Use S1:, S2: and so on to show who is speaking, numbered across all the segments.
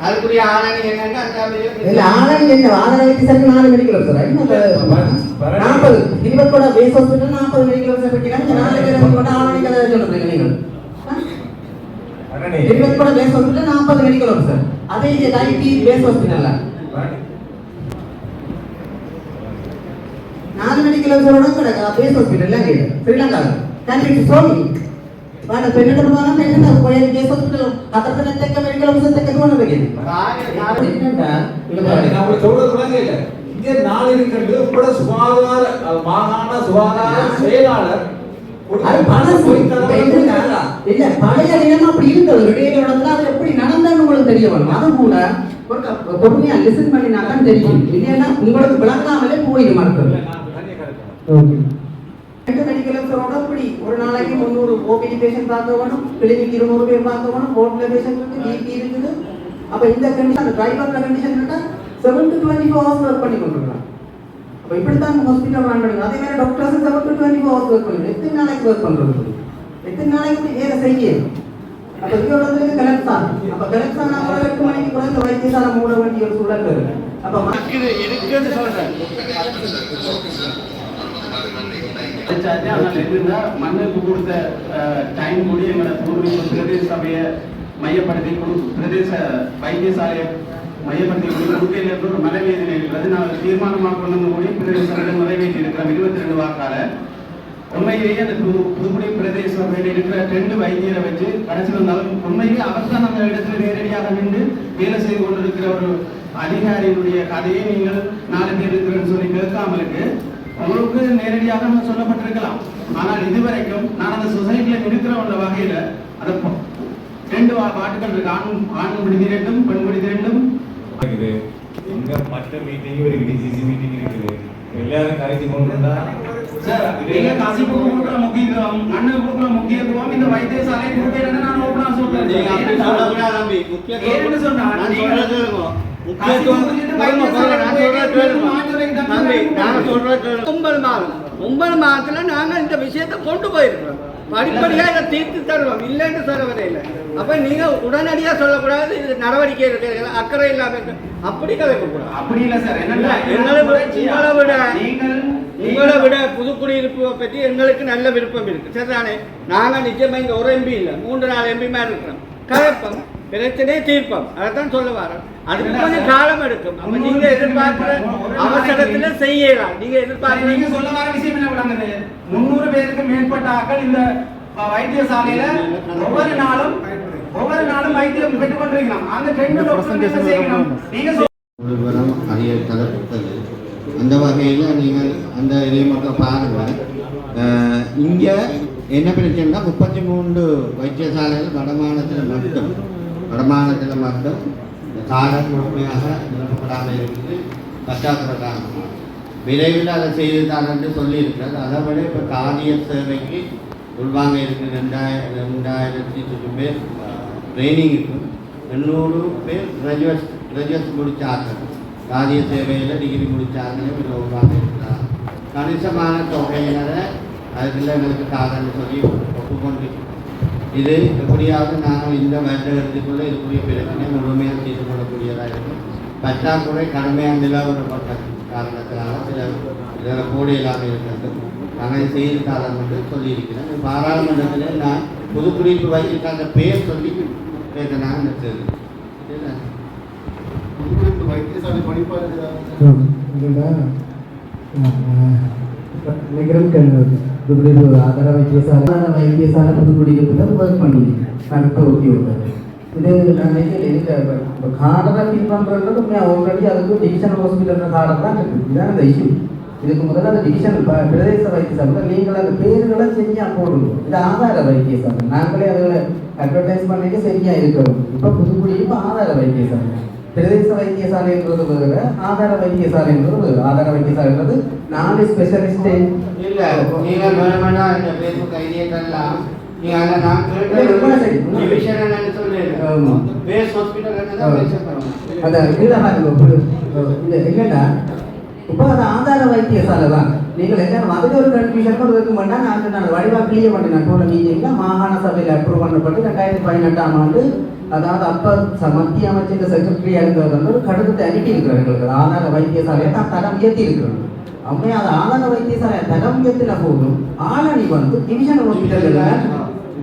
S1: அதுக்குரிய ஆணி என்னன்னு
S2: இல்ல ஆனந்த் என்ன? ஆதரவு வைத்தியசாலைக்கு நாலு மெடிக்கல் ஆஃபீஸர் நாற்பது? இருபது கூட பேஸ் ஹாஸ்பிட்டல் நாற்பது மெடிக்கல் ஆஃபீஸர் வைக்கிறாங்க நாலு பேர் கூட ஆவணி கதை சொல்றீங்க நீங்கள். இருபது கூட பேஸ் ஹாஸ்பிட்டல் நாற்பது மெடிக்கல் ஆஃபீஸர் அதே இது ஐடி பேஸ் ஹாஸ்பிட்டல்ல
S3: தரணி.
S2: நாலு மெடிக்கல் ஆஃபீஸரோட கிடக்கு பேஸ் ஹாஸ்பிட்டல் அங்கே ஸ்ரீலங்கா கண்ட்ரி சோனி వాళ్ళ పెళ్ళిళ్ళ ద్వారా పెళ్ళిళ్ళ పోయే కేసు హాస్పిటల్ అతను తెక్క మెడికల్ ఆఫీసర్ తెక్క దూరం పెరిగింది ఏంటంటే
S3: தரணி, நான் உங்களுக்கு சொல்றது விளங்க இல்ல. இங்க நாலு இருக்கிறது கூட சுகாதார அஹ், மாகாண சுகாதார செயலாளர் ஒரு-
S2: அது பணம்
S3: போய்
S2: இப்ப
S3: தரவு
S2: என்னன்னா,
S3: கொடுத்தாரா?
S2: இல்ல பழைய நிலம் அப்படி இருந்தது விடிய இடத்துல அது எப்படி நடந்தான்னு உங்களுக்கு தெரிய வரும் அது கூட ஒரு க- பொறுமையா லிசன் பண்ணினா தான் தெரியும் இல்லைன்னா உங்களுக்கு விளங்காமலே போயிடும்
S3: இல்ல,
S2: ரெண்டு மெடிக்கல் ஆஃபீஸரோட அப்படி ஒரு நாளைக்கு முந்நூறு ஓபிடி பேஷண்ட் பார்க்க வேணும் கிளினிக் இருநூறு பேர் பார்க்க வேணும் போர்ட்ல பேஷண்ட் இருக்கு பிபி இருக்குது. அப்ப இந்த கண்டிஷன் அந்த டிரைவர்ல கண்டிஷன் இருக்கா seven to twenty four hours work பண்ணி கொண்டிருக்காங்க அப்ப இப்படித்தான் ஹாஸ்பிட்டல் ரன் பண்ணுங்க அதே மாதிரி doctors seven to twenty four hours work பண்ணுங்க எத்தனை நாளைக்கு ஒர்க் பண்றது? எத்தனை நாளைக்கு வேலை செய்யணும் அப்ப இங்க வந்து கலெக்ட் அப்ப கலெக்ட் ஆனா கூட எட்டு மணிக்கு கூட இந்த வைத்தியசாலை மூட வேண்டிய ஒரு சூழல் இருக்கு அப்ப
S4: மண்ணுக்கு கொடுத்த டைம் எங்களோட பிரதேச சபையை மையப்படுத்தி பிரதேச வைத்தியசாலையை மையப்படுத்தி கொடுக்கையில் இருந்து ஒரு இருக்கிறது. நாங்கள் தீர்மானமாக கொண்டு வந்து பிரதேச சபையில் நிறைவேற்றி இருக்கிறோம் இருபத்தி ரெண்டு வாக்கால உண்மையிலேயே அந்த புது புதுக்குடி பிரதேச சபையில் இருக்கிற ரெண்டு வைத்தியரை வச்சு கடைசியில் இருந்தாலும் உண்மையிலேயே அவர் தான் அந்த இடத்துல நேரடியாக நின்று வேலை செய்து கொண்டிருக்கிற ஒரு அதிகாரியினுடைய கதையை நீங்கள் நாலு பேர் இருக்கிறேன்னு சொல்லி கேட்காமலுக்கு உங்களுக்கு நேரடியாக நம்ம சொல்லப்பட்டிருக்கலாம் ஆனால் இதுவரைக்கும் நான் அந்த சொசைட்டில இருக்கிறவங்க வகையில அதை ரெண்டு வா- பாட்டுகள் இருக்கு ஆண் ஆண் விடுதி ரெண்டும் பெண் விடுதி ரெண்டும்
S3: இருக்குது. இங்க மற்ற மீட்டிங் இருக்கு டிசிசி மீட்டிங் இருக்குது எல்லாரும் கரைச்சி கொண்டு வந்தா
S4: சார் நீங்க கசிப்பு கொடுக்குற முக்கியத்துவம் மண்ணுக்கு கொடுக்குற முக்கியத்துவம் இந்த வைத்தியசாலை கொடுக்கலன்னு நான் ஓப்பனா சொல்றேன்
S1: நீங்க அப்படி சொல்லக்கூடாது தம்பி.
S4: ஏன்னு சொன்னா,
S1: நான்
S4: நீங்க-
S1: சொல்றது கேளுங்க.
S5: ஒன்பது மாதம் மாதத்துல நாங்க இந்த விஷயத்தை கொண்டு போயிருக்கிறோம் படிப்படியாக இதை தீர்த்து தருவோம் இல்லைன்னு சொல்ல வரையில அப்ப நீங்க உடனடியா சொல்லக்கூடாது இது நடவடிக்கை இருக்கு அக்கறை இல்லாம அப்படி கதைக்கூடாது
S4: அப்படி இல்ல சார்
S5: எங்களை விட உங்களை விட உங்களை விட புதுக்குடியிருப்பு பற்றி எங்களுக்கு நல்ல விருப்பம் இருக்கு. சரிதானே? நாங்க நிச்சயமா இங்க ஒரு எம்பி இல்ல. மூன்று நாலு எம்பி மாதிரி இருக்கிறோம். கலப்பம். பிரச்சனையை தீர்ப்போம். அதைத்தான் சொல்ல வரேன். அதுக்கு கொஞ்சம் காலம் எடுக்கும் அப்ப நீங்க எதிர்பார்க்கிற அவசரத்துல செய்யலாம். நீங்க
S4: சரி, நீங்க
S5: எதிர்பார்க்க
S4: சொல்ல வர விஷயம் என்ன விளங்குது? முன்னூறு பேருக்கு மேற்பட்ட ஆட்கள் இந்த வைத்தியசாலையில ஒவ்வொரு நாளும் ஒவ்வொரு நாளும் வைத்தியம் பெற்றுக் கொண்டிருக்கிறோம் அந்த ரெண்டு டாக்டர் என்ன செய்யணும்? நீங்க சொல்ல
S1: ஒருவரம் அதிக தலைப்பட்டது அந்த வகையில் நீங்கள் அந்த இதை மட்டும் பாருங்கள் இங்கே என்ன பிரச்சனைனா முப்பத்தி மூன்று வைத்தியசாலைகள் வடமாநிலத்தில் மட்டும் வடமாநிலத்தில் மட்டும் இந்த காலம் முழுமையாக நிரப்பப்படாமல் இருக்குது. பற்றாக்குறை காரணமாக விரைவில் அதை செய்துதான் என்று சொல்லியிருக்கிறது அதை விட இப்போ காரிய சேவைக்கு உள்வாங்க இருக்குது ரெண்டாயிரம் ரெண்டாயிரத்தி சுற்று பேர் ட்ரைனிங் இருக்கும் எண்ணூறு பேர் கிராஜுவேட் கிராஜுவேட் முடித்தார்கள் காரிய சேவையில் டிகிரி முடித்தார்களே இதில் உள்வாங்க இருக்கிறார் கணிசமான தொகையினரை அதுக்குள்ள எங்களுக்கு காரணம் சொல்லி ஒப்புக்கொண்டு இது எப்படியாவது நாங்கள் இந்த வருடத்துக்குள்ளே இதுக்குரிய பிரச்சனை முழுமையாக தீர்த்து கொள்ளக்கூடியதாக இருக்கும் பற்றாக்குறை கடுமையாக நிலவரப்பட்ட காரணத்தினால சில இதில் இல்லாமல் இருக்கிறது நாங்கள் செய்து காலம் என்று சொல்லியிருக்கிறேன் பாராளுமன்றத்தில் நான் புதுக்குடியிருப்பு வைத்திருக்காங்க பேர் சொல்லி கேட்கணும் நினைச்சது
S6: வைத்தியசாலை படிப்பாரு
S2: புதுக்குடியிருப்பு ஆதார வைத்தியசாலை ஆதார வைத்தியசாலை புதுக்குடியிருப்புல ஒர்க் பண்ணி கரெக்டாக ஓகே விட்டாரு இது நான் எனக்கு இப்போ கார்டரை ஃபில் பண்ணுறது ஆல்ரெடி அதுக்கு டிவிஷன் ஹாஸ்பிட்டல் கார்டர் தான் இருக்குது இதுதான் அந்த இஷ்யூ இதுக்கு முதல்ல அந்த டிவிஷன் பிரதேச வைத்தியசாலை நீங்கள் அந்த பேர்களை சரியாக போடணும் இது ஆதார வைத்தியசாலை நாங்களே அதில் அட்வர்டைஸ் பண்ணிட்டு சரியாக இருக்கிறோம் இப்போ புதுக்குடியிருப்பு ஆதார வைத்தியசாலை பிரதேச வைத்தியசாலைன்றது வேறு ஆதார வைத்தியசாலைன்றது வேறு. ஆதார வைத்தியசாலைன்றது நாலு ஸ்பெஷலிஸ்ட்
S1: இல்லை நீங்கள் வேணுமெண்டா இந்த ஃபேஸ்புக் ஐடியை தரலாம். நீங்கள் அதில் நான். கேட்டேன். டிவிஷன் என்னன்னு சொல்லி. பேஸ் ஹாஸ்பிட்டல் என்னதான் பேச
S2: அந்த கீழே இந்த இல்லைன்னா இப்போ அது ஆதார வைத்தியசாலை தான். நீங்கள் என்ன அதில் ஒரு கன்ஃபியூஷன் ஒரு இருக்க மாட்டா நான் நான் வடிவா கிளியர் பண்ணினேன் போன மீட்டிங்கில் மாகாண சபையில் அப்ரூவ் பண்ணப்பட்டு ரெண்டாயிரத்தி பதினெட்டாம் ஆண்டு. அதாவது அப்போ மத்திய அமைச்சர் செக்ரட்டரியாக இருந்தவர் வந்து ஒரு கடிதத்தை அனுப்பி இருக்கிறார் எங்களுக்கு. ஆதார வைத்தியசாலையை தான் தரம் உயர்த்தி இருக்கிறோம் அவங்க அது ஆதார வைத்தியசாலையை தரம் உயர்த்தின போதும். ஆளணி வந்து டிவிஷன் ஹாஸ்பிட்டலில்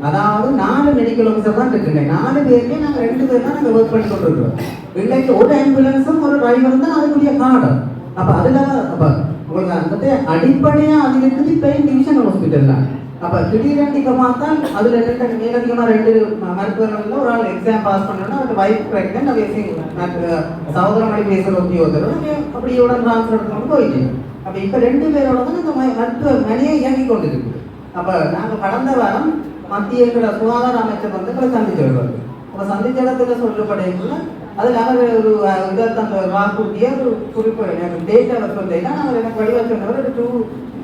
S2: அதாவது நாலு மெடிக்கல் ஆஃபீஸர் தான் இருக்குங்க நாலு பேருமே நாங்கள் ரெண்டு பேர் தான் நாங்கள் ஒர்க் பண்ணி கொண்டிருக்கிறோம். இன்னைக்கு ஒரு ஆம்புலன்ஸும் ஒரு டிரைவரும் தான் அதுக்குரிய கார்டு. அப்போ அதில் அப்போ உங்களுக்கு அந்த அடிப்படையாக அது இருக்குது இப்போ டிவிஷன் ஹாஸ்பிட்டல் தான் அப்போ திடீரென்று இப்போ பார்த்தா அதில் ரெண்டு மேலதிகமாக ரெண்டு மருத்துவர்கள் ஒரு ஆள் எக்ஸாம் பாஸ் பண்ணோன்னா அவர் வைஃப் ப்ரெக்னென்ட் அவர் சகோதரமணி பேசுகிற உத்தியோகத்தர் இவ்வளோ ட்ரான்ஸ்ஃபர் எடுத்துக்கொண்டு போயிட்டு. அப்போ இப்போ ரெண்டு பேரோட தான் இந்த மருத்துவ மனையை இயங்கி கொண்டு இருக்குது அப்போ நாங்கள் கடந்த வாரம் மத்திய சுகாதார அமைச்சர் வந்து எங்களை சந்திச்சு அப்போ சந்தித்த இடத்துல சொல்லப்படையில அதில் அவர் ஒரு இதை தந்த வாக்குறுதிய ஒரு குறிப்பு எனக்கு டேட்டாவை அவர் அவர் எனக்கு வடிவ சொன்னவர் ஒரு டூ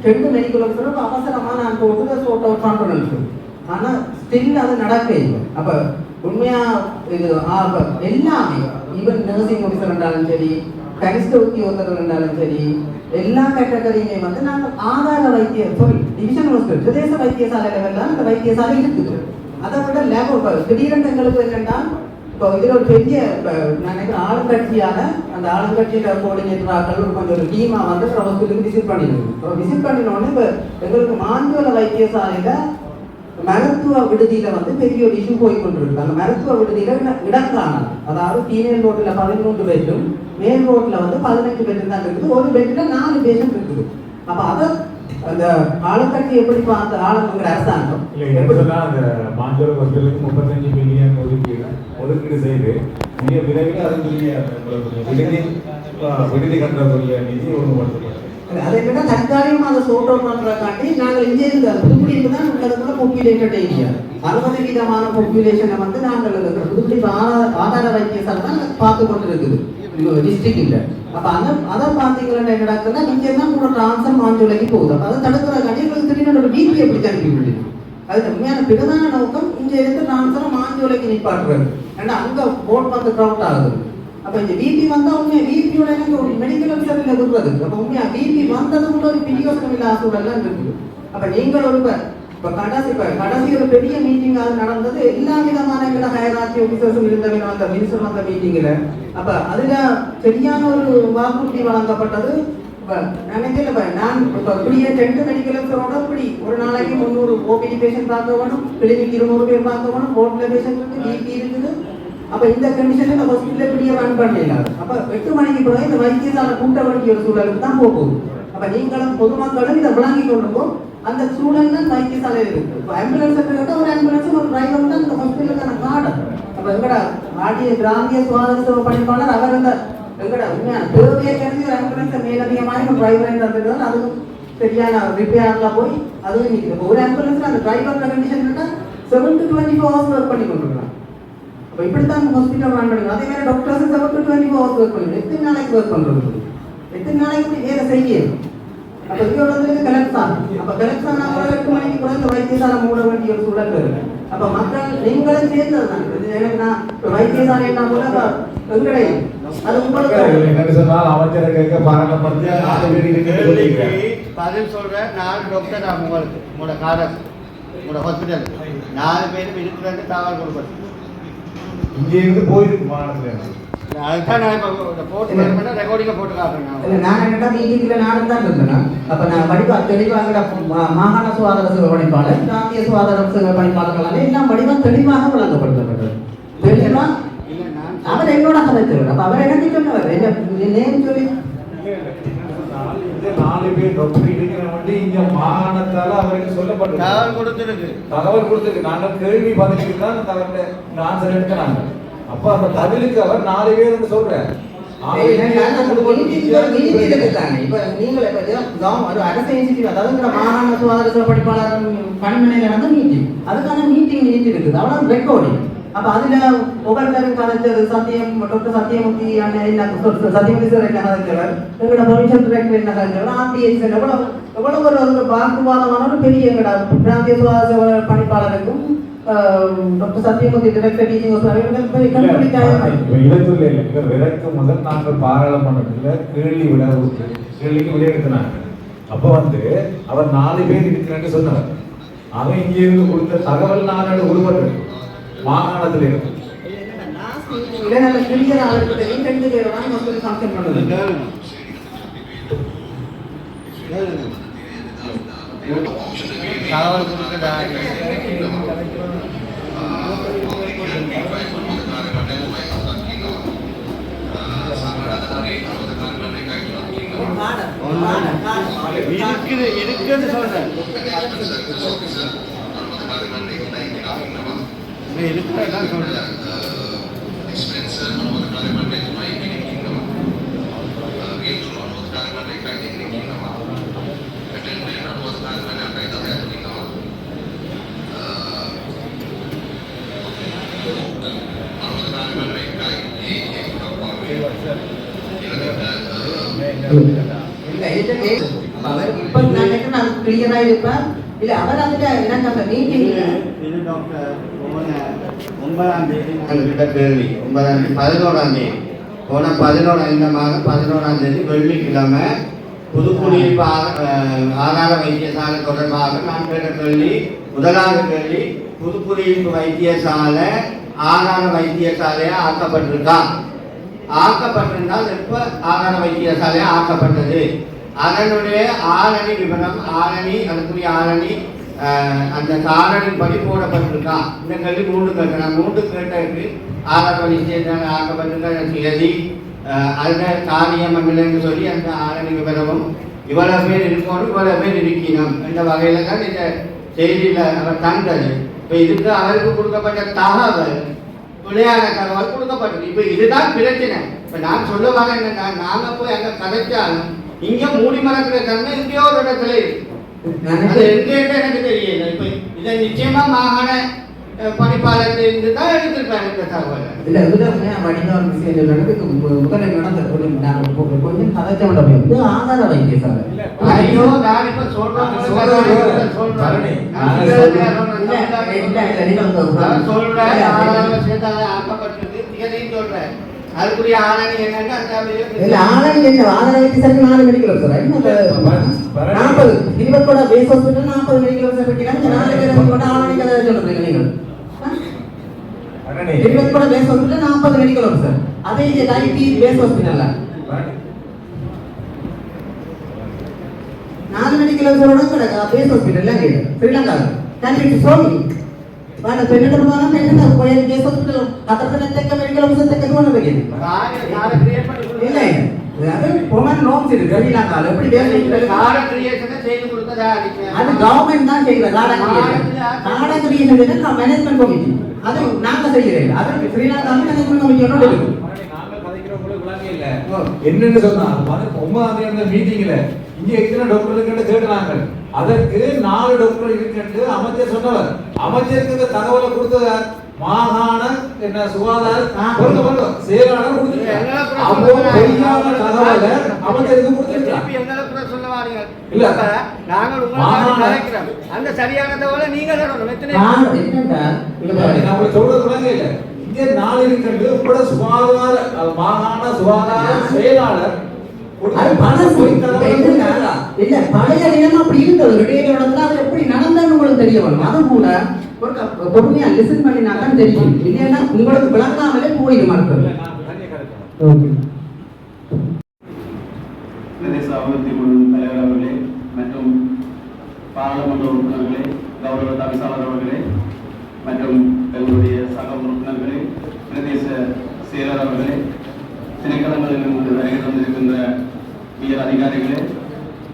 S2: ரெண்டு மணிக்குள்ள சொல்ல அவசரமாக நான் போட்டு சோட் அவுட் பண்ணுறேன் ஆனால் ஸ்டில் அது நடக்க இல்லை. அப்போ உண்மையாக இது ஆர்வம் எல்லாமே ஈவன் நர்சிங் ஆஃபீஸர் இருந்தாலும் சரி கனிஷ்ட உத்தியோகத்தர்கள் இருந்தாலும் சரி எல்லா கேட்டகரியுமே வந்து நாங்கள் ஆதார வைத்திய சாரி டிவிஷன் ஹாஸ்பிட்டல் பிரதேச வைத்தியசாலை லெவலில் அந்த வைத்தியசாலை இருக்குது. அதை விட லேபர் திடீரென்று எங்களுக்கு என்னென்னா இப்போ இதில் ஒரு பெரிய இப்போ நான் நினைக்கிறேன் ஆளுங்கட்சியால அந்த ஆளுங்கட்சியில் கோஆர்டினேட்டராக்கள் ஒரு கொஞ்சம் ஒரு டீமாக வந்து ஹாஸ்பிட்டலுக்கு விசிட் பண்ணிடுது இப்போ விசிட் பண்ணினோடனே இப்போ எங்களுக்கு மாஞ்சோல வைத்தியசாலையில் மருத்துவ விடுதியில வந்து பெரிய ஒரு இஷ்யூ போய் கொண்டிருக்கு. அந்த மருத்துவ விடுதியில இட- இடம் காணாது அதாவது ஃபீமேல் ரோட்ல பதிமூன்று பெட்டும் மேல் ரோட்ல வந்து பதினஞ்சு பெட்டும் தான் இருக்குது. ஒரு பெட்ல நாலு பேஷண்ட் இருக்குது. அப்ப அதை அந்த ஆளுங்கட்சி எப்படி பார்த்து ஆளுங்கிற அரசாங்கம்?
S3: இல்ல என்ன சொன்னா அந்த மாஞ்சோர ஹாஸ்பிட்டலுக்கு முப்பத்தஞ்சு மில்லியன் ஒதுக்கீடு ஒதுக்கீடு செய்து மிக விரைவில் அதற்குரிய விடுதி விடுதி கட்டுறதுக்குரிய நிதி ஒழுங்குபடுத்தப்படும்
S2: அதை விட தற்காலிகமாக அதை நாங்கள் இங்கே இருந்த புதுக்குடியில தான் உள்ளதுக்குள்ள பாப்புலேட்டட் ஏரியா அறுபது விதமான பாப்புலேஷனை வந்து நாங்கள் புதுக்குடி ஆதார ஆதார வைத்தியசாலை தான் பார்த்து கொண்டு இருக்குது டிஸ்ட்ரிக்ட்ல இல்லை அந்த அதை பார்த்தீங்கன்னா என்ன நடக்குதுன்னா இங்கே தான் கூட ட்ரான்ஸ்ஃபர் மாஞ்சோலைக்கு போகுது அதை தடுக்கிற கடைகளுக்கு திடீர்னு ஒரு பிபி எப்படி அனுப்பி விடுது அது உண்மையான பிரதான நோக்கம் இங்கே இருந்து ட்ரான்ஸ்ஃபர் மாஞ்சோலைக்கு நிப்பாட்டுறது ஏன்னா அங்கே போட் வந்து க்ரௌட் ஆகுது அப்போ இந்த பிபி வந்தால் உண்மையாக பிபியோட எனக்கு ஒரு மெடிக்கல் ஆஃபீஸர்ல விடுறது அப்போ உண்மையாக பிபி வந்தது கூட ஒரு பிரியோசனம் இல்லாத சூழல்லாம் இருக்குது அப்போ நீங்கள் ஒருவர் இப்போ கடைசி இப்போ கடைசி ஒரு பெரிய மீட்டிங் அது நடந்தது எல்லா விதமான எங்களோட ஹயராட்சி ஆஃபீஸர்ஸும் இருந்தவங்க வந்த மினிஸ்டர் வந்த மீட்டிங்கில் அப்போ அதில் சரியான ஒரு வாக்குறுதி வழங்கப்பட்டது. இப்போ நினைக்கல நான் இப்போ இப்படியே ரெண்டு மெடிக்கல் ஆஃபீஸரோட இப்படி ஒரு நாளைக்கு முந்நூறு ஓபிடி பேஷண்ட் பார்க்க வேணும் கிளினிக் இருநூறு பேர் பார்க்க வேணும் போர்ட்ல பேஷண்ட் இருக்குது பிபி இருக்குது. அப்போ இந்த கண்டிஷனில் இந்த ஹாஸ்பிட்டல் இப்படியே ரன் பண்ணலாம் அப்போ எட்டு மணிக்கு பிறகு இந்த வைத்தியசாலை கூட்ட வேண்டிய ஒரு சூழலுக்கு தான் போகும் அப்போ நீங்களும் பொதுமக்களும் இதை விளங்கி கொள்ளுங்கோ அந்த ஸ்டூடெண்ட் தான் வைத்தியசாலையில் இருக்கு. இப்போ ஆம்புலன்ஸ் கேட்டால் ஒரு ஆம்புலன்ஸ் ஒரு டிரைவர் தான் இந்த ஹாஸ்பிட்டலுக்கான கார்டு. அப்போ எங்கடா ஆடிய கிராமிய சுகாதார சேவை பணிப்பாளர் அவர் இந்த எங்கடா உண்மையான தேவையை கருதி ஒரு ஆம்புலன்ஸை மேலதிகமாக ஒரு டிரைவரை தந்துருந்தால் அதுவும் சரியான ரிப்பேர்ல போய் அதுவும் நிற்கிறது ஒரு ஆம்புலன்ஸ்ல அந்த டிரைவர் கண்டிஷன் இருந்தால் seven to twenty four hours work பண்ணி கொண்டிருக்கலாம் அப்போ இப்படித்தான் ஹாஸ்பிட்டல் ரன் பண்ணுங்க அதே மாதிரி doctors seven to twenty four hours work பண்ணுங்க எத்தனை நாளைக்கு ஒர்க் பண்ணுறது எத்தனை நாளைக்கு வேலை செய்யணும்? அப்ப இங்க வந்து கலெக்டான் அப்ப கலெக்டான் கூட எட்டு மணிக்கு கூட இந்த வைத்தியசாலை மூட வேண்டிய ஒரு சூழல் இருக்கு. அப்ப மக்கள் நீங்களும் சேர்ந்தது தான் இது எனக்கு நான் இப்ப வைத்தியசாலைன்னா கூட எங்களை அது உங்களுக்கு
S3: என்ன சொன்னால் அமைச்சரை கேட்க பாராட்டப்படுத்தி.
S1: பதில் சொல்ற நாலு டாக்டர் நான் உங்களுக்கு உங்களோட காரஸ் உங்களோட ஹாஸ்பிட்டல் நாலு பேரும் இருக்கிறது தகவல் கொடுப்பது
S3: இங்க இருந்து போயிருக்கு மாநிலத்தில்
S2: மாகாண சுகாதார சேவை பணிப்பாளர் பிராந்திய சுகாதார சேவை பணிப்பாளர்களால எல்லாம் வடிவம் தெளிவாக விளங்கப்படுத்தப்பட்டது தெளிவா?
S1: இல்லை நான்
S2: அவர் என்னோட கதைச்சவர் அப்ப அவர் எனக்கு சொன்னவர்? நேம் சொல்லி?
S3: நாலு பேர் டாக்டர் இருக்கிற மட்டும் இங்க மாகாணத்தால அவருக்கு சொல்லப்பட்டது
S1: தகவல் கொடுத்துருக்கு.
S3: தகவல் கொடுத்துருக்கு. நாங்கள் கேள்வி பதிலுக்கு தான் அந்த தகவல் ஆன்சர் எடுக்கிறாங்க அப்ப அந்த பதிலுக்கு அவர் நாலு பேர் சொல்றேன்
S2: பணிப்பாளர் பணிமனையில வந்து மீட்டிங் அதுக்கான மீட்டிங் நீட்டி இருக்குது. அவ்வளவு ரெக்கார்டிங் அப்ப அதுல ஒவ்வொருத்தரும் கதைச்சது சத்தியம் டாக்டர் சத்தியமூர்த்தி சத்தியமூர்த்தி சார் என்ன கதைச்சவர் எங்களோட பொலிஷன் டிரெக்டர் என்ன கதைச்சவர் ஆர்டிஎஸ் எவ்வளவு எவ்வளவு ஒரு ஒரு பெரிய எங்களோட பிராந்திய பணிப்பாளருக்கும் டாக்டர் சத்தியமூர்த்தி டிரெக்டர் டீச்சிங்
S3: சொல்ல இல்லை விலைக்கு முதல் நாங்கள் பாராளுமன்றத்தில் கேள்வி விட கேள்விக்கு விடையெடுத்தினாங்க அப்ப வந்து அவர் நாலு பேர் இருக்கிறேன்னு சொன்னார் அவன் இங்க இருந்து கொடுத்த தகவல் நாடு கொடுப்பட்டு மாகாணத்துல இருந்து
S2: இல்லை
S5: தகவல் இருக்குது இருக்குன்னு சொல்றேன். இருக்குதான் சொல்றேன்
S2: இல்ல இது கேட்டு அவர் இப்ப நான் நினைக்கிறேன் மீட்டிங்ல
S5: இது டாக்டர் போன ஒன்பதாம் தேதி
S1: உங்ககிட்ட கேள்வி. ஒன்பதாம் தேதி பதினோராம் தேதி. போன பதினோராம் இந்த மாதம் பதினோராம் தேதி வெள்ளிக்கிழமை புதுக்குடியிருப்பு ஆதார வைத்தியசாலை தொடர்பாக நான் கேட்ட கேள்வி முதலாவது கேள்வி புதுக்குடியிருப்பு வைத்தியசாலை ஆதார வைத்தியசாலையா ஆக்கப்பட்டிருக்கா? ஆக்கப்பட்டிருந்தால் எப்ப ஆதார வைத்தியசாலையா ஆக்கப்பட்டது? அதனுடைய ஆரணி விவரம் ஆரணி அதுக்குரிய ஆரணி அந்த காரணின் படி போடப்பட்டிருக்கா? இந்த கல்வி மூன்று கேட்கிறேன் மூன்று கேட்டதுக்கு ஆதார வைத்தியசாலை ஆக்கப்பட்டிருக்க தேதி அந்த காரியம் மண்டலம்னு சொல்லி அந்த ஆரணி விவரமும் இவ்வளவு பேர் இருக்கணும் இவ்வளவு பேர் இருக்கணும் என்ற வகையில தான் இந்த செய்தியில் அவர் தந்தது. இப்போ இதுக்கு அவருக்கு கொடுக்கப்பட்ட தகவல் விளையாட தகவல் கொடுக்கப்பட்டது. இப்போ இதுதான் பிரச்சனை. இப்போ நான் சொல்ல என்னன்னா நாங்கள் போய் அங்கே கதைச்சாலும் இங்க மூடி மறக்கிற தன்மை எங்கேயோ ஒரு இடத்துல இருக்கு. எங்கேன்னு எனக்கு தெரியல. இப்ப இதை நிச்சயமா மாகாண தான் எடுத்திருக்காங்க இந்த தகவலை.
S2: இல்ல விஷயம் முதல்ல நடந்த கொஞ்சம் வைத்தியசாலை
S1: ஐயோ நான் இப்ப சொல்றேன்.
S3: சொல்றேன்,
S1: சொல்றேன். சொல்றேன். அதுக்குரிய ஆரணி என்னன்னு
S2: இல்ல ஆனந்த் என்ன ஆதார வைத்தியசாலை நாலு மெடிக்கல் சார் நாற்பது. இருபது கூட பேஸ் ஹாஸ்பிட்டல் நாற்பது மெடிக்கல் சார் வைக்கிறாங்க நாலு பேர் கூட ஆவணி கதை சொல்றீங்க நீங்கள் இருபது கூட பேஸ் ஹாஸ்பிட்டல் நாற்பது மெடிக்கல் சார் அதே இது ஐடி பேஸ் ஹாஸ்பிட்டல்ல நாலு மெடிக்கல் கிடக்கு? பேஸ் ஸ்ரீலங்காவில் கண்டிப்பா சோனி వాళ్ళ పెళ్ళిళ్ళు పోవాలా పెళ్ళిళ్ళు పోయే కేసు హాస్పిటల్ అతను తెక్క మెడికల్ ఆఫీసర్ తెక్క కూడా పోయింది
S1: காரை கிரியேட் பண்ணி
S2: இல்ல
S1: கொடுத்தேன்
S2: அது பொமன் நோம்ஸ் இருக்கு ஸ்ரீலங்காவில் எப்படி வேலை
S1: காரை கிரியேஷனை செய்து கொடுத்ததா
S2: அது கவர்மெண்ட் தான் செய்யறது கார்டன் கிரியேஷன் கார்டன் கிரியேஷன் நான் மேனேஜ்மெண்ட் கமிட்டி அது நாங்க செய்யறது அது ஸ்ரீலங்கா மேனேஜ்மெண்ட் கமிட்டியோட இருக்கு
S3: நாங்க கதைக்கிறவங்களுக்கு விளங்க இல்ல. என்னன்னு சொன்னா பதி- ஒன்பதாம் தேதி அந்த மீட்டிங்ல இங்க எத்தனை டாக்டர் இருக்குன்னு கேட்டாங்க அதற்கு நாலு டாக்டர் இருக்குன்னு அமைச்சர் சொன்னவர். அமைச்சருக்கு இந்த தகவலை கொடுத்தது யார்? மாகாண என்ன சுகாதார செயலாளர் கொடுத்திருக்காரு. அப்போ பொய்யான தகவலை அமைச்சருக்கு
S5: வாரீங்க
S3: இல்ல.
S5: நாங்கள் அந்த சரியான தகவலை நீங்க தரணும் எத்தனை
S3: இல்ல, நான் உங்களுக்கு சொல்றது விளங்க இல்ல. இங்க நாலு உங்களோட சுகாதார மாகாண சுகாதார செயலாளர்
S2: அது பணம். இல்ல பழைய நிலம் அப்படி இருந்தது நடந்தா அது எப்படி நடந்தான்னு உங்களுக்கு தெரிய வரும். அது கூட பொறுமையா லிசன் பண்ணினா தான் தெரியும். இல்லைன்னா உங்களுக்கு விளங்காமலே போயிடும். ஓகே.
S4: பிரதேச அபிவிருத்தி குழு தலைவர் அவர்களே மற்றும் பாராளுமன்ற உறுப்பினர்களே கௌரவ தவிசாளர் அவர்களே மற்றும் எங்களுடைய சக உறுப்பினர்களே பிரதேச செயலர் அவர்களே திணைக்களங்களில் இருந்து வருகை தந்திருக்கின்ற உயர் அதிகாரிகளே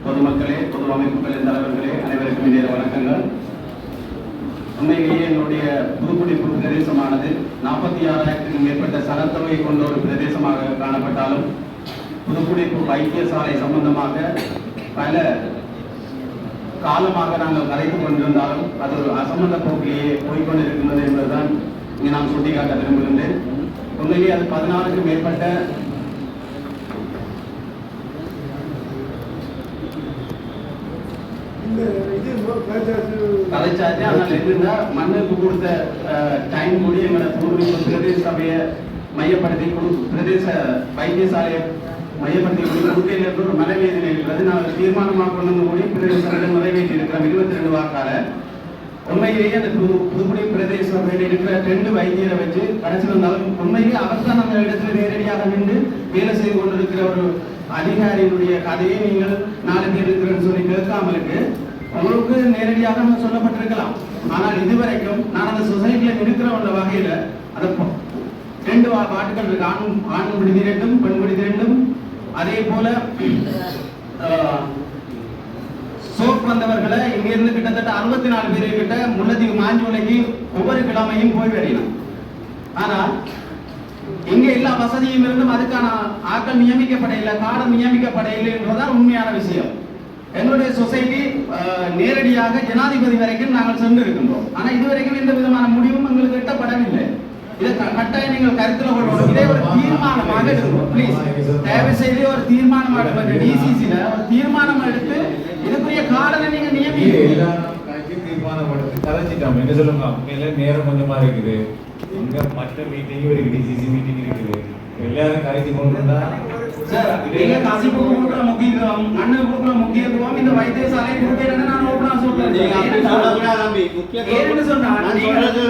S4: பொதுமக்களே பொது அமைப்புகளின் தலைவர்களே அனைவருக்கும் இதே வணக்கங்கள். உண்மையிலேயே என்னுடைய புதுக்குடிப்பு பிரதேசமானது நாற்பத்தி ஆறாயிரத்துக்கும் மேற்பட்ட சனத்தொகை கொண்ட ஒரு பிரதேசமாக காணப்பட்டாலும் புதுக்குடிப்பு வைத்தியசாலை சம்பந்தமாக பல காலமாக நாங்கள் கலைத்துக் கொண்டிருந்தாலும் அது ஒரு அசம்பந்த போக்கிலேயே போய்கொண்டிருக்கின்றது என்பதுதான் இங்கே நான் சுட்டிக்காட்ட விரும்புகின்றேன். உண்மையிலேயே அது பதினாறுக்கும் மேற்பட்ட கலைச்சாச்சு ஆனால் என்னன்னா மண்ணுக்கு கொடுத்த டைம் கூடி எங்களை பூர்வீக பிரதேச சபையை மையப்படுத்தி கொடு பிரதேச வைத்தியசாலையை மையப்படுத்தி கொடுக்கையில் இருந்து ஒரு மலைவேதியில் இருக்கிறது நாங்கள் தீர்மானமாக கொண்டு வந்து கூடி பிரதேச சபையில் நிறைவேற்றி இருக்கிறோம். இருபத்தி ரெண்டு வாக்கால. உண்மையிலேயே அந்த புதுக்குடி பிரதேச சபையில் இருக்கிற ரெண்டு வைத்தியரை வச்சு கடைசியில் இருந்தாலும் உண்மையிலேயே அவர் தான் அந்த இடத்துல நேரடியாக நின்று வேலை செய்து கொண்டிருக்கிற ஒரு அதிகாரியினுடைய கதையை நீங்கள் நாளைக்கு இருக்கிறேன்னு சொல்லி கேட்காமலுக்கு உங்களுக்கு நேரடியாக நம்ம சொல்லப்பட்டிருக்கலாம். ஆனால் இதுவரைக்கும் நான் அந்த சொசைட்டியில் இருக்கிறவங்க வகையில அதை ரெண்டு வா- வாட்டுகள் இருக்கு. ஆண் ஆண் விடுதி ரெண்டும் பெண் விடுதி ரெண்டும். அதே போல ஆஹ், சோப் வந்தவர்களை இங்கிருந்து கிட்டத்தட்ட அறுபத்தி நாலு பேர் கிட்ட முல்லத்தீவு மாஞ்சோலைக்கு ஒவ்வொரு கிழமையும் போய் வரணும் ஆனால் இங்க எல்லா வசதியும் இருந்தும் அதுக்கான ஆட்கள் நியமிக்கப்படையில காலம் என்பதுதான் உண்மையான விஷயம். எங்களுடைய சொசைட்டி நேரடியாக ஜனாதிபதி வரைக்கும் நாங்கள் சென்று இருக்கின்றோம் ஆனா இதுவரைக்கும் எந்த விதமான முடிவும் எங்களுக்கு எட்டப்படவில்லை. இதை கட்டாயம் நீங்கள் கருத்தில் கொள்ளணும். இதே ஒரு தீர்மானமாக எடுக்கணும் ப்ளீஸ் தயவு செய்து ஒரு தீர்மானம் எடுப்பது டிசிசில ஒரு தீர்மானம் எடுத்து இதுக்குரிய காலனை நீங்க
S3: கட்சியும் தீர்மானம் எடுத்து கலைச்சிட்டோம் என்ன சொல்லுங்க? நேரம் கொஞ்சமா இருக்குது. இங்க மற்ற மீட்டிங் ஒரு டிசிசி மீட்டிங் இருக்குது. எல்லாரும் கலைச்சி கொண்டு வந்தா
S4: சார் நீங்க கசிப்பு கொடுக்குற முக்கியத்துவம் மண்ணு கொடுக்குற முக்கியத்துவம் இந்த வைத்தியசாலை கொடுக்கலன்னு நான் ஓப்பனா சொல்றேன்
S1: நீங்க அப்படி சொல்லக்கூடாது தம்பி.
S4: சொன்னா,
S1: நான் சொல்றது.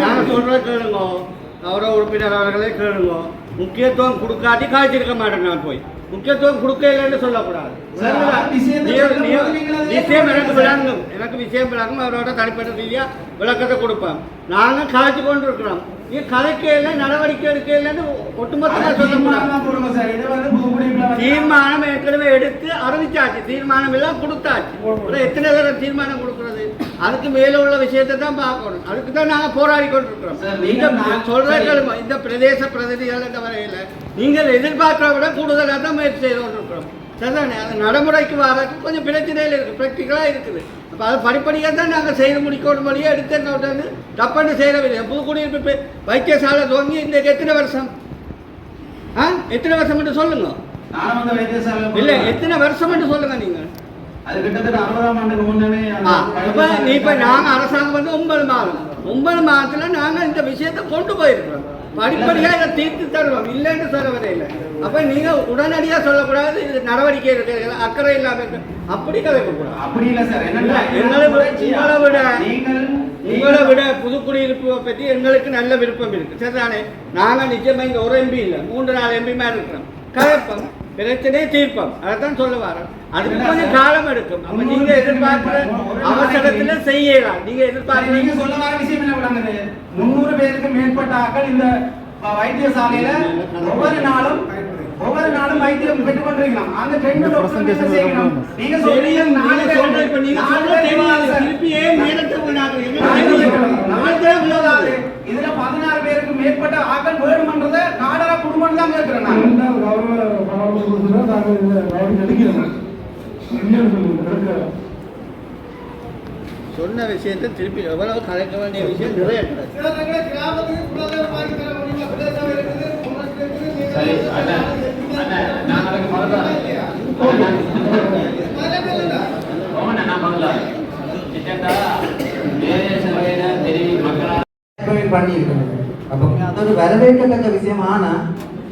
S1: நான் சொல்றது கேளுங்க. கௌரவ உறுப்பினர் அவர்களே கேளுங்க. முக்கியத்துவம் கொடுக்காட்டி காய்ச்சிருக்க மாட்டேன் நான் போய். முக்கியத்துவம் சொல்லக்கூடாது.
S4: போது நீங்கள் அதை
S1: விஷயம் எனக்கு. விளங்கும். எனக்கு விஷயம் விளங்கும். அவரோட தனிப்பட்ட ரீதியா விளக்கத்தை கொடுப்பேன். நாங்க காய்ச்சி கொண்டு இருக்கிறோம் நீ கலைக்கையில நடவடிக்கை எடுக்கலன்னு ஒட்டுமொத்தமா
S4: அதை
S1: சொல்லக்கூடாது.
S4: தீர்மானமா
S1: ஏற்கனவே எடுத்து அறிவிச்சாச்சு. தீர்மானம் எல்லாம் கொடுத்தாச்சு. எத்தனை தடவை தீர்மானம் கொடுக்கறது? அதுக்கு மேல உள்ள விஷயத்தை தான் பார்க்கணும். அதுக்கு தான் நாங்க போராடி கொண்டிருக்கிறோம்.
S4: சார்,
S1: நீங்க
S4: நீங்க நான்.
S1: கேளுங்க. இந்த பிரதேச பிரதிநிதிகள் என்ற வரையில நீங்கள் எதிர்பார்க்கிறத விட கூடுதலாக தான் முயற்சி செய்து கொண்டிருக்கிறோம். சரிதானே? அது நடைமுறைக்கு வரக்கு கொஞ்சம் பிரச்சனைகள் இருக்கு. ப்ராக்டிக்கலாக இருக்குது. அப்போ அது படிப்படியாக தான் நாங்கள் செய்து முடிக்கணும் வழியாக எடுத்து வந்து தப்பண்டு செய்யறவில்லை புதுக்குடியிருப்பு வைத்தியசாலை துவங்கி இன்றைக்கு எத்தனை வருஷம்? ஆ? எத்தனை வருஷம் என்று சொல்லுங்க. இல்ல. எத்தனை வருஷம் என்று சொல்லுங்க நீங்க.
S4: அது கிட்டத்தட்ட அறுபதாம் ஆண்டுக்கு முன்னமே அந்த
S1: ஆ, இப்ப நாங்க அரசாங்கம் வந்து ஒன்பது மாதம். ஒன்பது மாதத்துல நாங்க இந்த விஷயத்தை கொண்டு போயிருக்கிறோம். படிப்படியா இதை தீர்த்து தருவோம். இல்லைன்னு சொல்ல வரையில. அப்ப நீங்க உடனடியா சொல்லக்கூடாது இது நடவடிக்கை இருக்கு அக்கறை இல்லாம அப்படி கலைக்க கூடாது
S4: அப்படி இல்ல சார்.
S1: எங்களை விட உங்களை விட புதுக்குடியிருப்பு பற்றி எங்களுக்கு நல்ல விருப்பம் இருக்கு. சரிதானே? நாங்க நிச்சயமா இங்க ஒரு எம்பி இல்ல. மூன்று நாலு எம்பி மாதிரி இருக்கிறோம். கலப்பம் பிரச்சனையை தீர்ப்போம். அதைத்தான் சொல்ல வரேன் அதுக்கு கொஞ்சம் காலம் எடுக்கும். அப்ப நீங்க எதிர்பார்க்கிற அவசரத்துல செய்யலாம். நீங்க
S4: சரி, நீங்க
S1: எதிர்பார்க்க
S4: சொல்ல வர விஷயம் என்ன விளங்குது? முன்னூறு பேருக்கு மேற்பட்ட ஆட்கள் இந்த வைத்தியசாலையில ஒவ்வொரு நாளும் ஒவ்வொரு நாளும் வைத்தியம் பெற்றுக் கொண்டிருக்கலாம் அந்த ரெண்டு டாக்டர் என்ன செய்யணும்? நீங்க சொல்றீங்க நாலு
S1: சொல்ற இப்ப நீங்க
S4: பேர்
S1: தெரியாது. திருப்பி ஏன் நேரத்தை
S4: நாலு. பேர். இதுல பதினாறு பேருக்கு மேற்பட்ட ஆட்கள் வேணுமன்றத நாடக குடும்பம் தான் கேட்கிறேன் நான்.
S1: சொன்ன விஷயத்தை திருப்பி எவ்வளவு கலைக்க வேண்டிய விஷயம் நிறைய
S2: பண்ணியிருக்கிறது அப்போ அது ஒரு வரவேற்கத்தக்க விஷயம் ஆனா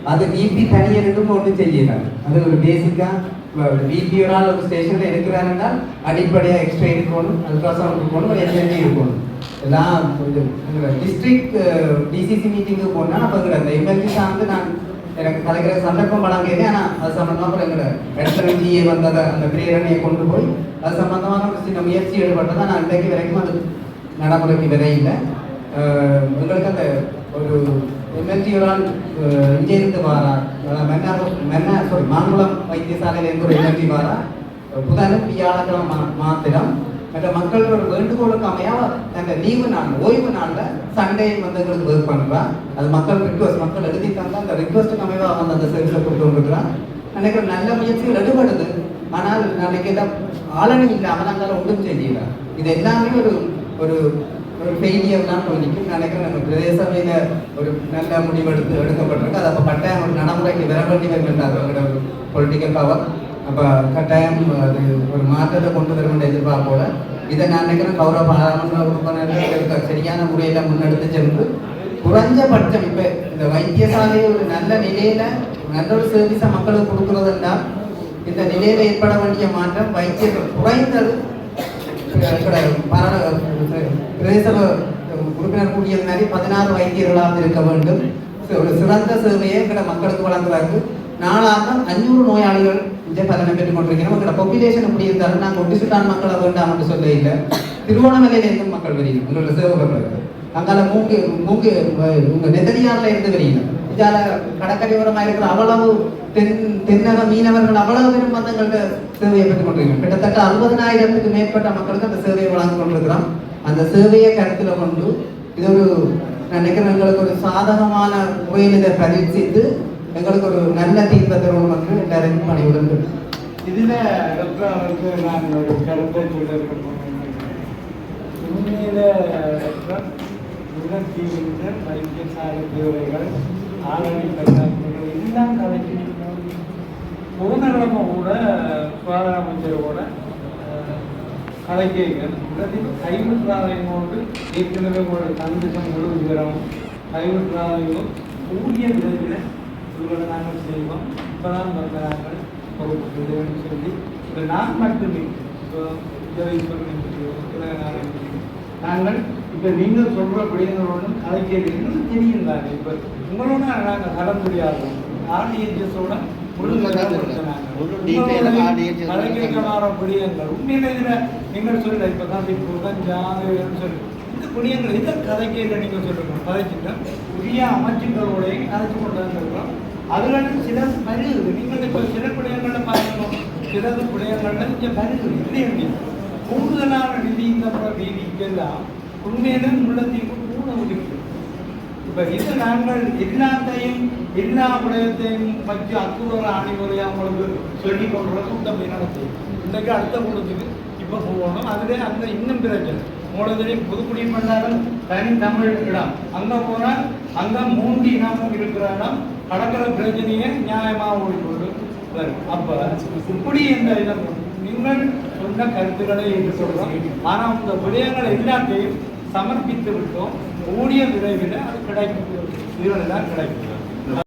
S2: அது பிபி தனியாக இருக்கும் ஒன்றும் செய்யல அது ஒரு பேசிக்கா பிபியோனால் ஒரு ஸ்டேஷனில் இருக்கிறாருன்னா அடிப்படையாக எக்ஸ்ட்ரா இருக்கணும் அல்ட்ராசவுண்ட் இருக்கணும் ஒரு எல்என்டி இருக்கணும் எல்லாம் கொஞ்சம் டிஸ்ட்ரிக்ட் டிசிசி மீட்டிங்கு போனால் அப்போ அந்த எம்எல்டி சார்ந்து நான் எனக்கு கலைக்கிற சந்தர்ப்பம் வழங்கியது ஆனால் அது சம்மந்தமாக அப்புறம் எங்களை எடத்துல ஜிஏ வந்ததை அந்த பிரேரணையை கொண்டு போய் அது சம்மந்தமான ஒரு சின்ன முயற்சி ஈடுபட்டதை நான் இன்றைக்கு வரைக்கும் அது நடைமுறைக்கு விதையில்லை உங்களுக்கு அந்த ஒரு எம்எல்டியுடன் இங்கே இருந்து வாரா? அஹ் மென்னார் சாரி மாங்குளம் வைத்தியசாலையில இருந்து ஒரு எம்எல்டி வாரா? புதனும் வியாழக்கிழமை மா- மாத்திரம். மற்ற மக்கள் ஒரு வேண்டுகோளுக்கு அமையா? அந்த லீவு நாள் ஓய்வு நாளில் சண்டே வந்து எங்களுக்கு ஒர்க் பண்ணுறான் அது மக்கள் ரிக்வஸ்ட் மக்கள் எழுதி தந்தால் அந்த ரிக்வஸ்ட்டுக்கு அமைவா? வந்து அந்த சர்வீஸை கொண்டு கொண்டிருக்கிறான் நினைக்கிற நல்ல முயற்சிகள் எடுபடுது. ஆனால் நாளைக்கு எல்லாம் ஆளணி இல்லாம நாங்கள் ஒன்றும் செய்யல. இது எல்லாமே ஒரு ஒரு ஒரு ஃபெயிலியர் தான் தோணிக்கும் நினைக்கிறேன். நம்ம பிரதேச ஒரு நல்ல முடிவு எடுத்து எடுக்கப்பட்டிருக்கு. அது அப்போ கட்டாயம் ஒரு நடைமுறைக்கு வர வேண்டி வருகின்றார் அவங்களோட ஒரு பொலிட்டிக்கல் பவர் அப்போ கட்டாயம் அது ஒரு மாற்றத்தை கொண்டு வர வேண்டிய எதிர்பார்ப்போட இதை நான் நினைக்கிறேன் கௌரவ பாராளுமன்ற உறுப்பினர்கள் சரியான முறையில் முன்னெடுத்து சென்று குறைஞ்சபட்சம் இப்ப இந்த வைத்தியசாலையை ஒரு நல்ல நிலையில நல்ல ஒரு சர்வீஸை மக்களுக்கு கொடுக்கறதெல்லாம் இந்த நிலையில ஏற்பட வேண்டிய மாற்றம் வைத்தியர்கள் குறைந்தது எங்களோட பிரதேச உறுப்பினர் கூடியது மாதிரி பதினாறு வைத்தியர்களாக இருக்க வேண்டும் ஒரு சிறந்த சேவையை எங்களோட மக்களுக்கு வழங்குவதற்கு நாளாக அஞ்சூறு நோயாளிகள் இதை பலனை பெற்றுக் கொண்டிருக்கிறோம் எங்களோட பாப்புலேஷன் எப்படி இருந்தாலும் நாங்கள் ஒட்டிசுட்டான் மக்களை வேண்டாம் என்று சொல்ல இல்லை திருவோணமலையில் இருந்தும் மக்கள் வெளியும் உங்களோட சேவகர்களுக்கு அங்கால மூங்கு மூங்கு உங்கள் நெதனியாரில் இருந்து வெளியிடும் இதால் கடற்கரையோரமாக இருக்கிற அவ்வளவு தென் தென்னக மீனவர்கள் அவ்வளவு பேரும் வந்து சேவையை பெற்றுக் கொண்டிருக்கிறோம் கிட்டத்தட்ட அறுபதனாயிரத்துக்கு மேற்பட்ட மக்களுக்கு அந்த சேவையை வழங்கி கொண்டிருக்கிறோம் அந்த சேவையை கருத்தில் கொண்டு இது ஒரு நினைக்கிறேன் எங்களுக்கு ஒரு சாதகமான முறையில் இதை பரீட்சித்து எங்களுக்கு ஒரு நல்ல தீர்வை தருவோம் என்று எல்லாரும் பணியுடன்
S7: இதில் டாக்டர் அவருக்கு நான் ஒரு கருத்தை சொல்ல உண்மையில டாக்டர் வைத்தியசாலை தேவைகள் ஆரணி எல்லாம் கலைக்கு போன கிழமை கூட சுகாதார அமைச்சரோட கலைக்கு கைவிட்டுறாதையோடு ஏற்கனவே ஒரு கண்டிஷன் முழு விவரம் கைவிட்டுறாதையும் கூடிய விதத்தில் இவர்களை நாங்கள் செய்வோம். இப்போதான் வந்து நாங்கள் பொறுப்பு சொல்லி இப்போ நான் மட்டுமே இப்போ ஜெயஸ்வரன் நாங்கள் இப்போ நீங்கள் சொல்கிற பிள்ளைங்களோடும் கலைக்கிறது தெரியும் தானே. இப்போ உங்களோட நாங்கள் கலந்துரையாடுறோம் ஆர்டிஎன்ஜிஎஸோட முழு
S1: ஒரு detail ஆ RDHS
S7: கலைஞர்களான பிடியங்கள் உண்மையில இதுல தான் இந்த பிடியங்கள் இதை கதைக்கையில் நீங்கள் சொல்லுங்க கதைச்சிட்டு உரிய அமைச்சுகளோடையும் கதைச்சு கொண்டு வந்திருக்கிறோம் அதில் சில வருது நீங்கள் இப்போ சில பிள்ளைங்கள்ல பார்க்கணும். சிலது பிள்ளைங்கள்ல இங்கே வருது இல்லையா கூடுதலான நிதி இந்த நிதிக்கெல்லாம் உள்ளத்தையும் கூட ஒதுக்கி இப்போ இது நாங்கள் எல்லாத்தையும் எல்லா விடயத்தையும் வச்சு அக்குற ஆணிமுறையா உங்களுக்கு சொல்லி கொள்ற கூட்டம் நடத்தி இன்றைக்கு அடுத்த கூட்டத்துக்கு இப்போ போகணும். அதுல அந்த இன்னும் பிரச்சனை மூலதனையும் புதுக்குடி மன்னாரம் தனி தமிழ் இடம். அங்கே போனால் அங்கே மூன்று இனமும் இருக்கிற இடம். கடற்கரை பிரச்சனையை நியாயமாக ஓடிக்கொண்டு வரும். அப்போ இப்படி இந்த இடம் நீங்கள் சொன்ன கருத்துக்களை என்று சொல்கிறோம் ஆனால் இந்த விடயங்கள் எல்லாத்தையும் சமர்ப்பித்து விட்டோம். கூடிய விரைவில் அது கிடைக்கும். இதுவரை தான் கிடைக்கும்.